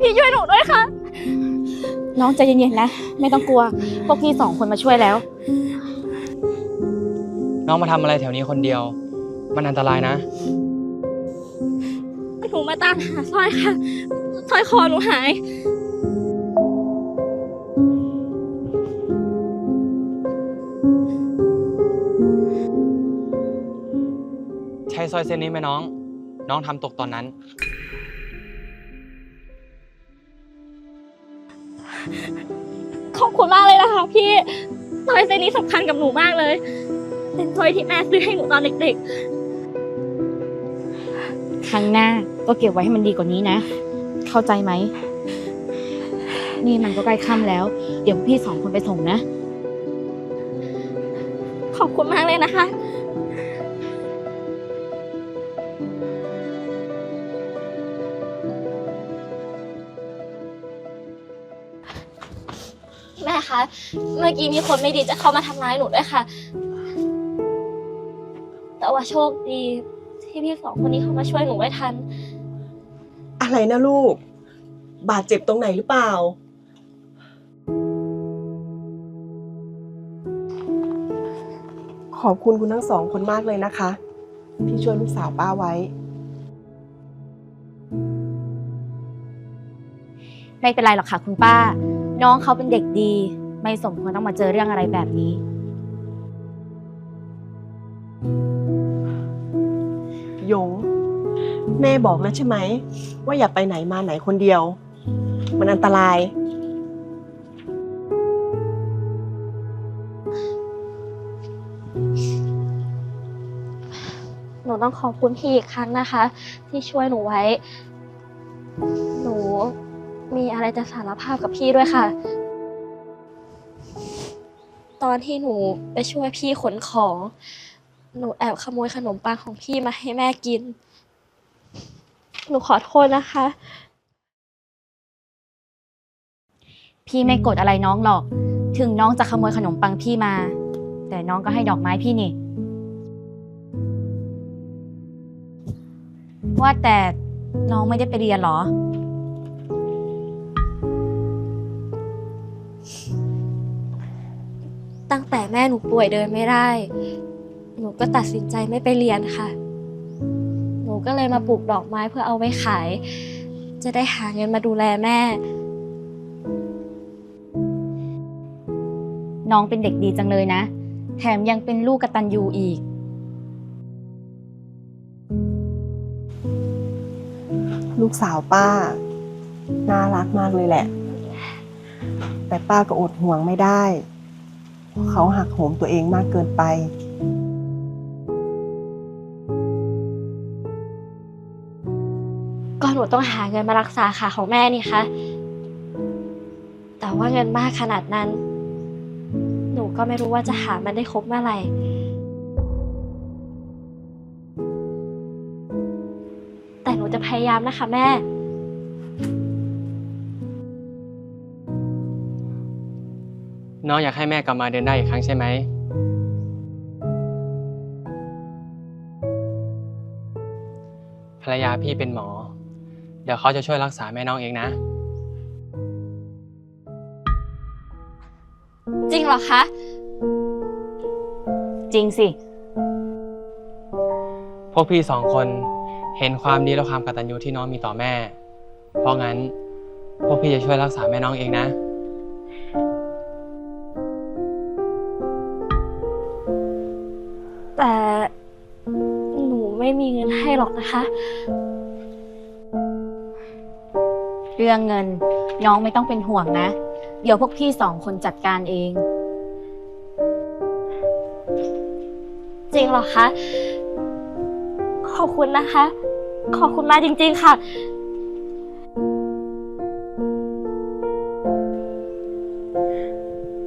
พี่ช่วยหนูด้วยค่ะ น้องใจเย็นๆนะไม่ต้องกลัว พวกพี่สองคนมาช่วยแล้ว น้องมาทำอะไรแถวนี้คนเดียว มันอันตรายนะ หนูมาตามหาสร้อยค่ะสร้อยคอหนูหาย ใช่สร้อยเส้นนี้ไหมน้อง น้องทำตกตอนนั้น ขอบคุณมากเลยนะคะพี่สร้อยเส้นนี้สำคัญกับหนูมากเลย เป็นสร้อยที่แม่ซื้อให้หนูตอนเด็กครั้งหน้าก็เก็บไว้ให้มันดีกว่านี้นะ เข้าใจไหม นี่มันก็ใกล้ค่ำแล้ว เดี๋ยวพี่สองคนไปส่งนะ ๆ ขอบคุณมากเลยนะคะ แม่คะ เมื่อกี้มีคนไม่ดีจะเข้ามาทำร้ายหนูด้วยค่ะ แต่ว่าโชคดีที่พี่สองคนนี้เข้ามาช่วยหนูไว้ทัน อะไรนะลูก บาดเจ็บตรงไหนหรือเปล่า ขอบคุณคุณทั้งสองคนมากเลยนะคะ ที่ช่วยลูกสาวป้าไว้ ไม่เป็นไรหรอกค่ะคุณป้า น้องเขาเป็นเด็กดี ไม่สมควรต้องมาเจอเรื่องอะไรแบบนี้ยง แม่บอกแล้วใช่ไหม ว่าอย่าไปไหนมาไหนคนเดียว มันอันตราย หนูต้องขอบคุณพี่อีกครั้งนะคะ ที่ช่วยหนูไว้ หนู มีอะไรจะสารภาพกับพี่ด้วยค่ะ ตอนที่หนูไปช่วยพี่ขนของ หนูแอบขโมยขนมปังของพี่มาให้แม่กิน หนูขอโทษนะคะ พี่ไม่โกรธอะไรน้องหรอก ถึงน้องจะขโมยขนมปังพี่มา แต่น้องก็ให้ดอกไม้พี่นี่ ว่าแต่น้องไม่ได้ไปเรียนเหรอ ตั้งแต่แม่หนูป่วยเดินไม่ได้ หนูก็ตัดสินใจไม่ไปเรียนค่ะ หนูก็เลยมาปลูกดอกไม้เพื่อเอาไว้ขาย จะได้หาเงินมาดูแลแม่ น้องเป็นเด็กดีจังเลยนะ แถมยังเป็นลูกกตัญญูอีก ลูกสาวป้า น่ารักมากเลยแหละ แต่ป้าก็อดห่วงไม่ได้เพราะเขาหักโหมตัวเองมากเกินไป ก็หนูต้องหาเงินมารักษาขาของแม่นี่คะแต่ว่าเงินมากขนาดนั้น หนูก็ไม่รู้ว่าจะหามันได้ครบเมื่อไหร่ แต่หนูจะพยายามนะคะแม่ น้องอยากให้แม่กลับมาเดินได้อีกครั้งใช่ไหม ภรรยาพี่เป็นหมอ เดี๋ยวเขาจะช่วยรักษาแม่น้องเองนะ จริงเหรอคะ จริงสิ พวกพี่สองคนเห็นความดีและความกตัญญูที่น้องมีต่อแม่ เพราะงั้น พวกพี่จะช่วยรักษาแม่น้องเองนะ ม่มีเงินให้หรอกนะคะ เรื่องเงินน้องไม่ต้องเป็นห่วงนะ เดี๋ยวพวกพี่สองคนจัดการเอง จริงเหรอคะ ขอบคุณนะคะ ขอบคุณมากจริง ๆ ค่ะ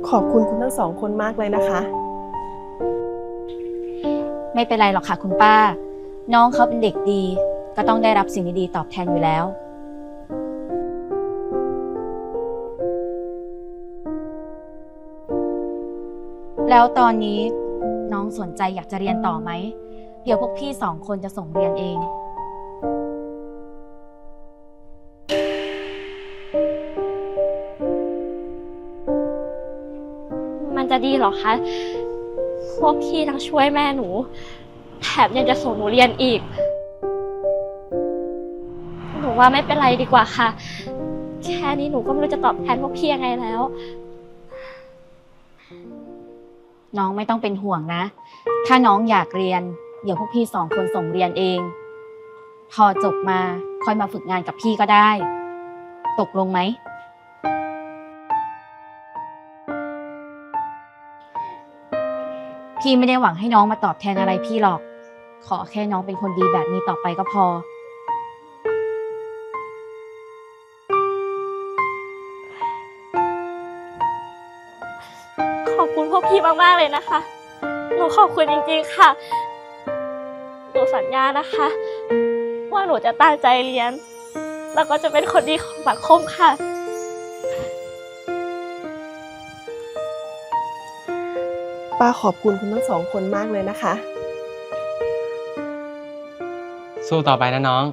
ขอบคุณคุณทั้งสองคนมากเลยนะคะ ไม่เป็นไรหรอกค่ะคุณป้า น้องเขาเป็นเด็กดี ก็ต้องได้รับสิ่งดีๆตอบแทนอยู่แล้ว แล้วตอนนี้น้องสนใจอยากจะเรียนต่อไหม เดี๋ยวพวกพี่สองคนจะส่งเรียนเอง มันจะดีเหรอคะ พวกพี่ทั้งช่วยแม่หนู แถมยังจะส่งหนูเรียนอีก หนูว่าไม่เป็นไรดีกว่าค่ะ แค่นี้หนูก็ไม่รู้จะตอบแทนพวกพี่ยังไงแล้ว น้องไม่ต้องเป็นห่วงนะ ถ้าน้องอยากเรียน เดี๋ยวพวกพี่สองคนส่งเรียนเอง พอจบมาค่อยมาฝึกงานกับพี่ก็ได้ ตกลงไหม พี่ไม่ได้หวังให้น้องมาตอบแทนอะไรพี่หรอก ขอแค่น้องเป็นคนดีแบบนี้ต่อไปก็พอ ขอบคุณพวกพี่มาก ๆ เลยนะคะ หนูขอบคุณจริง ๆ ค่ะ หนูสัญญานะคะ ว่าหนูจะตั้งใจเรียน แล้วก็จะเป็นคนดีของสังคมค่ะป้าขอบคุณคุณทั้งสองคนมากเลยนะคะ สู้ต่อไปนะน้อง